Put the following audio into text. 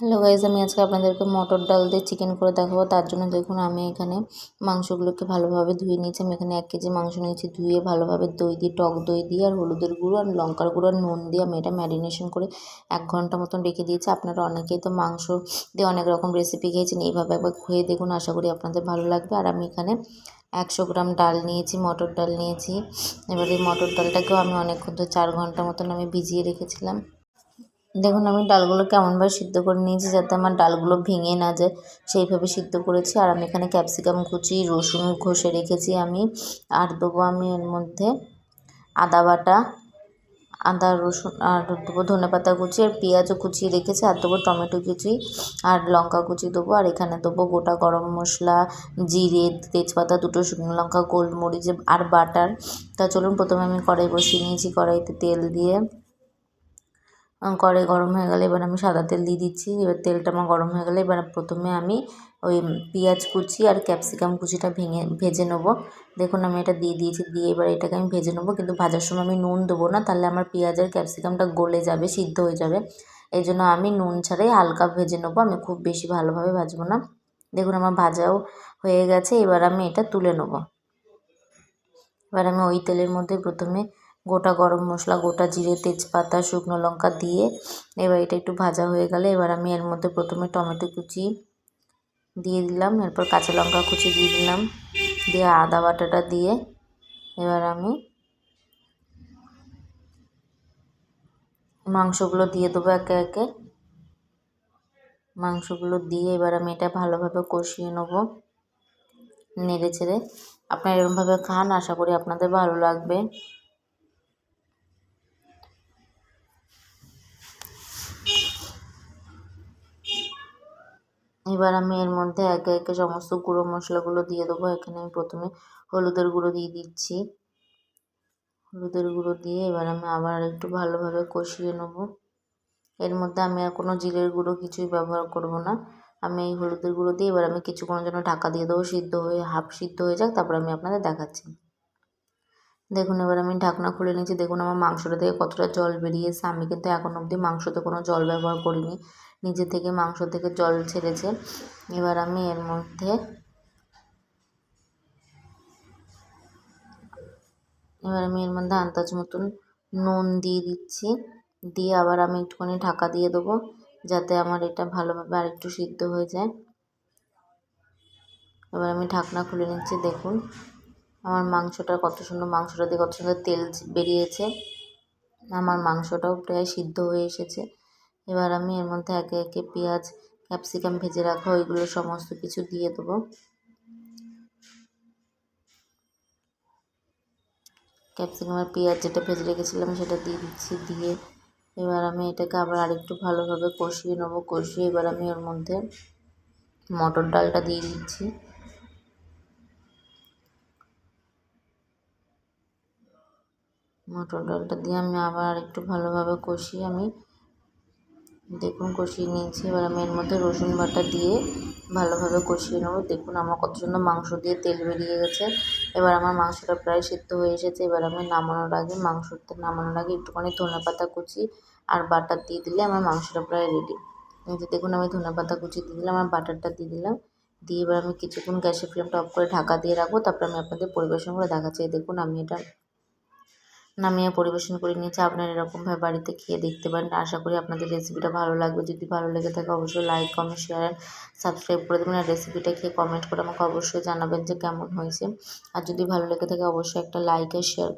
Hello guys আমি আজকে আপনাদেরকে মটর ডাল দিয়ে চিকেন করে দেখাবো। তার জন্য দেখুন আমি এখানে মাংসগুলোকে ভালোভাবে ধুয়ে নিয়েছি। আমি এখানে এক কেজি মাংস নিয়েছি ধুয়ে ভালোভাবে দই দিয়ে, টক দই দিয়ে, আর হলুদের গুঁড়ো, আর লঙ্কার গুঁড়ো, আর নুন দিয়ে আমি এটা ম্যারিনেশন করে এক ঘণ্টা মতন রেখে দিয়েছি। আপনারা অনেকেই তো মাংস দিয়ে অনেক রকম রেসিপি খেয়েছেন, এইভাবে একবার খুঁয়ে দেখুন। আশা করি আপনাদের ভালো লাগবে। আর আমি এখানে একশো গ্রাম ডাল নিয়েছি, মটর ডাল নিয়েছি। এবার এই মটর ডালটাকেও আমি অনেকক্ষণ ধরে চার ঘণ্টা মতন আমি ভিজিয়ে রেখেছিলাম। দেখুন, আমি ডালগুলো কেমনভাবে সিদ্ধ করে নিয়েছি যাতে আমার ডালগুলো ভেঙে না যায়। সেইভাবে সিদ্ধ করেছি। আর আমি এখানে ক্যাপসিকাম কুচি, রসুন ঘষে রেখেছি আমি। আর দেবো আমি এর মধ্যে আদা বাটা, আদা, রসুন আর দেবো ধনে পাতা কুচি আর পেঁয়াজও কুচিয়ে রেখেছি আর দেবো টমেটো কুচি আর লঙ্কা কুচি দেবো। আর এখানে দেবো গোটা গরম মশলা, জিরে, তেজপাতা, দুটো শুকনো লঙ্কা, গোলমরিচ আর বাটার। তা চলুন, প্রথমে আমি কড়াই বসিয়ে নিয়েছি কড়াইতে তেল দিয়ে। কড়াই গরম হয়ে গেলে এবার আমি সাদা তেল দিয়ে দিচ্ছি। এবার তেলটা আমার গরম হয়ে গেলে এবার প্রথমে আমি ওই পেঁয়াজ কুচি আর ক্যাপসিকাম কুচিটা ভেঙে, ভেজে নেব। দেখুন আমি এটা দিয়ে দিয়েছি, দিয়ে এবার এটাকে আমি ভেজে নেব। কিন্তু ভাজার সময় আমি নুন দেবো না, তাহলে আমার পেঁয়াজ আর ক্যাপসিকামটা গলে যাবে, সিদ্ধ হয়ে যাবে। এই জন্য আমি নুন ছাড়াই হালকা ভেজে নেব, আমি খুব বেশি ভালোভাবে ভাজবো না। দেখুন আমার ভাজাও হয়ে গেছে, এবার আমি এটা তুলে নেব। এবার আমি ওই তেলের মধ্যে প্রথমে গোটা গরম মশলা, গোটা জিরে, তেজপাতা, শুকনো লঙ্কা দিয়ে এবার এটা একটু ভাজা হয়ে গেলে এবার আমি এর মধ্যে প্রথমে টমেটো কুচি দিয়ে দিলাম, এরপর কাঁচা লঙ্কা কুচি দিয়ে দিলাম, দিয়ে আদা বাটাটা দিয়ে এবার আমি মাংসগুলো দিয়ে দেবো একে একে। মাংসগুলো দিয়ে এবার আমি এটা ভালোভাবে কষিয়ে নেব নেড়ে চেড়ে। আপনারা এরকমভাবে খান, আশা করি আপনাদের ভালো লাগবে। এবার আমি এর মধ্যে একে একে সমস্ত গুঁড়ো মশলাগুলো দিয়ে দেবো। এখানে আমি প্রথমে হলুদের গুঁড়ো দিয়ে দিচ্ছি। হলুদের গুঁড়ো দিয়ে এবার আমি আবার একটু ভালোভাবে কষিয়ে নেব। এর মধ্যে আমি আর কোনো জিরের গুঁড়ো কিছুই ব্যবহার করব না। আমি এই হলুদের গুঁড়ো দিয়ে এবার আমি কিছুক্ষণের জন্য ঢাকা দিয়ে দেবো। সিদ্ধ হয়ে, হাফ সিদ্ধ হয়ে যাক, তারপর আমি আপনাদের দেখাচ্ছি। দেখুন, এবার আমি ঢাকনা খুলে নিয়েছি। দেখুন, আমার মাংসটা থেকে কতটা জল বেরিয়েছে। আমি কিন্তু এখন অবধি মাংসতে কোনো জল ব্যবহার করিনি। নিজে থেকে মাংস থেকে জল ছেড়েছে। এবার আমি এর মধ্যে এবার আমি এর মধ্যে আন্দাজ মতন নুন দিয়ে দিচ্ছি। দিয়ে আবার আমি একটুখানি ঢাকা দিয়ে দেবো, যাতে আমার এটা ভালোভাবে আরেকটু সিদ্ধ হয়ে যায়। এবার আমি ঢাকনা খুলে নিচ্ছি, দেখুন। আমার মাংসটা কত সুন্দর, মাংসটা দিয়ে কত সুন্দর তেল বেরিয়েছে। আমার মাংসটাও প্রায় সিদ্ধ হয়ে এসেছে। এবার আমি এর মধ্যে একে একে পেঁয়াজ, ক্যাপসিকাম ভেজে রাখা ওইগুলো সমস্ত কিছু দিয়ে দেবো। ক্যাপসিকাম আর পেঁয়াজ যেটা ভেজে রেখেছিলাম সেটা দিয়ে দিচ্ছি, দিয়ে এবার আমি এটাকে আবার আরেকটু ভালোভাবে কষিয়ে নেব। কষিয়ে এবার আমি ওর মধ্যে মটর ডালটা দিয়ে দিচ্ছি। মটর ডালটা দিয়ে আমি আবার একটু ভালোভাবে কষিয়ে আমি, দেখুন কষিয়ে নিয়েছি। এবার আমি এর মধ্যে রসুন বাটা দিয়ে ভালোভাবে কষিয়ে নেব। দেখুন আমার কত সুন্দর মাংস দিয়ে তেল বেরিয়ে গেছে। এবার আমার মাংসটা প্রায় সিদ্ধ হয়ে এসেছে। এবার আমি নামানোর আগে মাংসটা, নামানোর আগে একটুখানি ধনে পাতা কুচি আর বাটার দিয়ে দিলে আমার মাংসটা প্রায় রেডি দেখুন আমি ধনে পাতা কুচি দিয়ে দিলাম, আর বাটারটা দিয়ে দিলাম। দিয়ে এবার আমি কিছুক্ষণ গ্যাসের ফ্লেমটা অফ করে ঢাকা দিয়ে রাখব। তারপর আমি আপনাদের পরিবেশন করে দেখাচ্ছি। দেখুন আমি এটা নামিয়ে পরিবেশন করে নিয়েছি। আপনারা এরকমভাবে বাড়িতে খেয়ে দেখতে পারেন। আশা করি আপনাদের রেসিপিটা ভালো লাগবে। যদি ভালো লেগে থাকে, অবশ্যই লাইক কমেন্ট শেয়ার সাবস্ক্রাইব করে দেবেন। আর রেসিপিটা খেয়ে কমেন্ট করে আমাকে অবশ্যই জানাবেন যে কেমন হয়েছে। আর যদি ভালো লেগে থাকে, অবশ্যই একটা লাইক আর শেয়ার